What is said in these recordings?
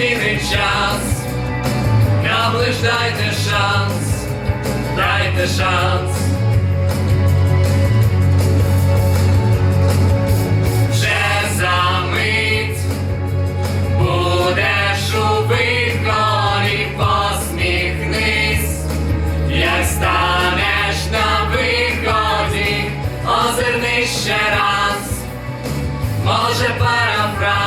змінить час, наближайте шанс, дайте шанс. Вже за мить будеш у вихорі, посміхнись, як станеш на виході, озирнись ще раз, може парафраз.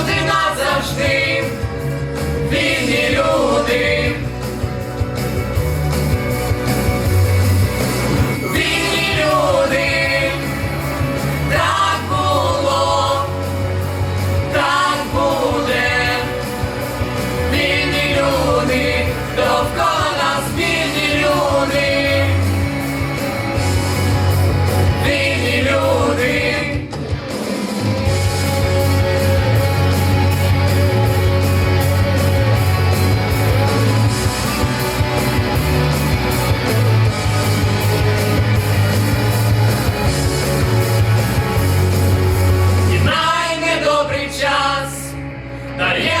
людина. Yeah.